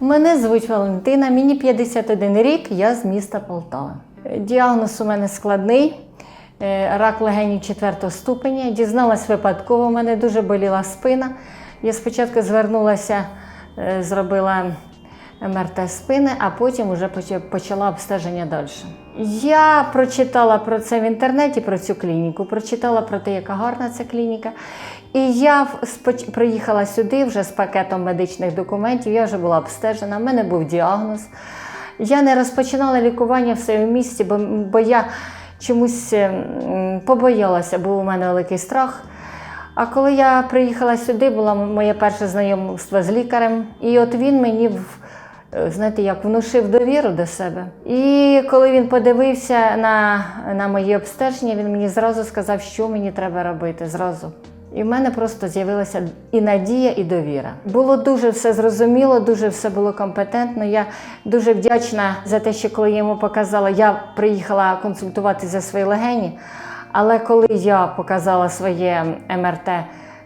Мене звуть Валентина, мені 51 рік, я з міста Полтава. Діагноз у мене складний. е, Рак легенів 4 ступеня. Дізналась випадково, у мене дуже боліла спина. Я спочатку звернулася, е, зробила МРТ спини, а потім вже почала обстеження далі. Я прочитала про це в інтернеті, про цю клініку, прочитала про те, яка гарна ця клініка. І я приїхала сюди вже з пакетом медичних документів. Я вже була обстежена, в мене був діагноз. Я не розпочинала лікування в своєму місті, бо, бо я чомусь ем, побоялася, був у мене великий страх. А коли я приїхала сюди, було моє перше знайомство з лікарем, і от він мені знаєте, як внушив довіру до себе. І коли він подивився на, на мої обстеження, він мені зразу сказав, що мені треба робити. Зразу. І в мене просто з'явилася і надія, і довіра. Було дуже все зрозуміло, дуже все було компетентно. Я дуже вдячна за те, що коли я йому показала, я приїхала консультувати за свої легені. Але коли я показала своє МРТ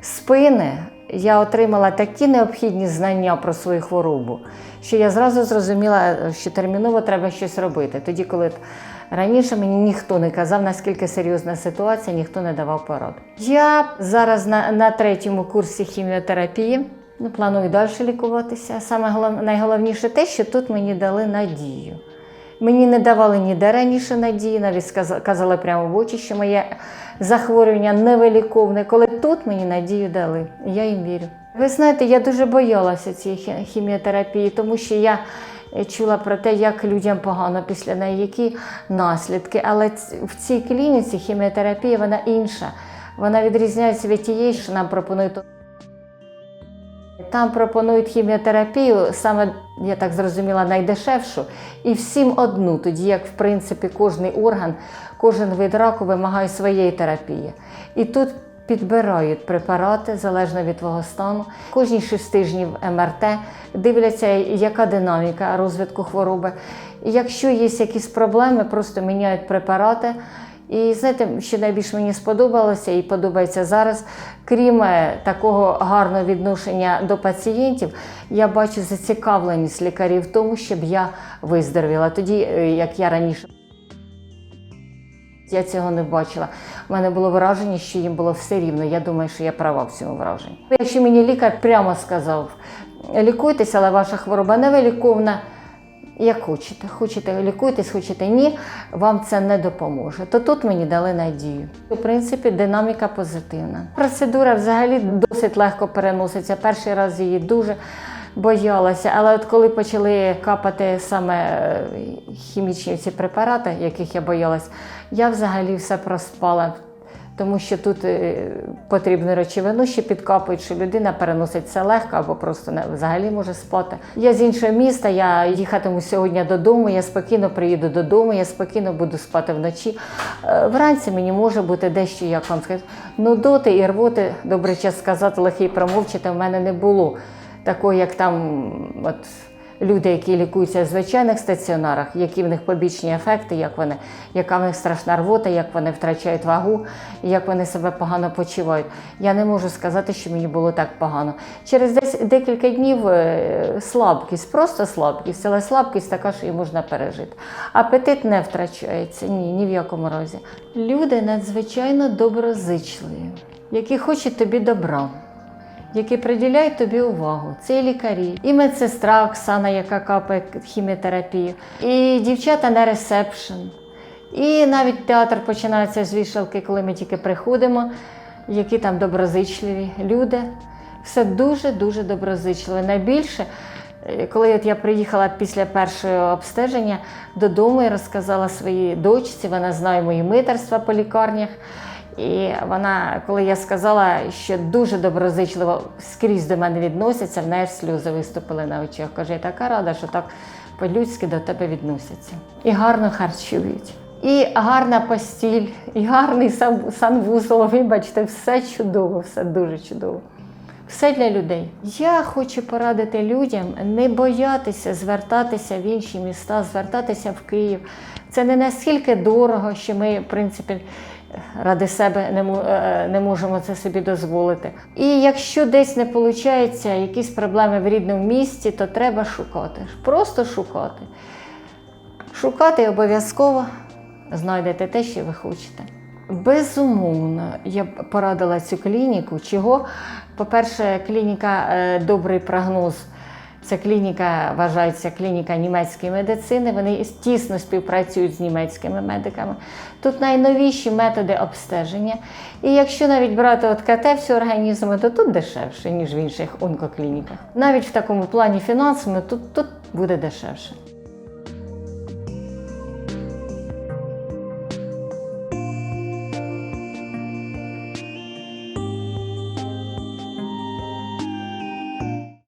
спини, я отримала такі необхідні знання про свою хворобу, що я зразу зрозуміла, що терміново треба щось робити. Тоді, коли раніше мені ніхто не казав, наскільки серйозна ситуація, ніхто не давав порад. Я зараз на, на третьому курсі хіміотерапії. Ну, планую далі лікуватися. Саме голов- найголовніше те, що тут мені дали надію. Мені не давали ніде раніше надії, навіть казали прямо в очі, що моє захворювання невиліковне. Коли тут мені надію дали, я їм вірю. Ви знаєте, я дуже боялася цієї хіміотерапії, тому що я е, чула про те, як людям погано після неї, які наслідки. Але в цій клініці хіміотерапія вона інша. Вона відрізняється від тієї, що нам пропонують. Там пропонують хіміотерапію, саме я так зрозуміла, найдешевшу, і всім одну, тоді як в принципі кожний орган, кожен вид раку вимагає своєї терапії. І тут підбирають препарати залежно від твого стану. Кожні 6 тижнів МРТ дивляться, яка динаміка розвитку хвороби. Якщо є якісь проблеми, просто міняють препарати. І знаєте, що найбільш мені сподобалося і подобається зараз, крім е, такого гарного відношення до пацієнтів, я бачу зацікавленість лікарів в тому, щоб я виздоровіла. Тоді, е, як я раніше. Я цього не бачила. У мене було враження, що їм було все рівно. Я думаю, що я права в цьому враженні. Якщо мені лікар прямо сказав, лікуйтеся, але ваша хвороба невиліковна, як хочете, хочете лікуйтесь, хочете ні, вам це не допоможе. То тут мені дали надію. У принципі, динаміка позитивна. Процедура взагалі досить легко переноситься. Перший раз її дуже боялася, але от коли почали капати саме е, хімічні ці препарати, яких я боялась, я взагалі все проспала. Тому що тут е, потрібну речовину ще підкапують, що людина переносить це легко або просто не, взагалі може спати. Я з іншого міста, я їхатиму сьогодні додому, я спокійно приїду додому, я спокійно буду спати вночі. Е, Вранці мені може бути дещо, як вам сказати, нудоти і рвоти, добре час сказати, лихий промовчати, в мене не було. Такого, як там от, люди, які лікуються в звичайних стаціонарах, які в них побічні ефекти, як вони, яка в них страшна рвота, як вони втрачають вагу, як вони себе погано почувають. Я не можу сказати, що мені було так погано. Через десь декілька днів е, слабкість, просто слабкість, але слабкість така, що її можна пережити. Апетит не втрачається, ні, ні в якому разі. Люди надзвичайно доброзичливі, які хочуть тобі добра які приділяють тобі увагу. Це і лікарі, і медсестра Оксана, яка капає хіміотерапію, і дівчата на ресепшн. І навіть театр починається з вішалки, коли ми тільки приходимо, які там доброзичливі люди. Все дуже-дуже доброзичливе. Найбільше, е, коли от я приїхала після першого обстеження додому і розказала своїй дочці, вона знає мої митерства по лікарнях. І вона, коли я сказала, що дуже доброзичливо скрізь до мене відносяться, в неї сльози виступили на очах. Каже, я така рада, що так по-людськи до тебе відносяться. І гарно харчують. І гарна постіль, і гарний санвузол. Вибачте, все чудово, все дуже чудово. Все для людей. Я хочу порадити людям не боятися звертатися в інші міста, звертатися в Київ. Це не настільки дорого, що ми, в принципі, ради себе не, е, не можемо це собі дозволити. І якщо десь не виходить, якісь проблеми в рідному місті, то треба шукати. Просто шукати. Шукати обов'язково знайдете те, що ви хочете. Безумовно, я б порадила цю клініку. Чого? По-перше, клініка е, добрий прогноз. Ця клініка вважається клініка німецької медицини. Вони тісно співпрацюють з німецькими медиками. Тут найновіші методи обстеження. І якщо навіть брати от КТ всього організму, то тут дешевше, ніж в інших онкоклініках. Навіть в такому плані фінансами тут, тут буде дешевше.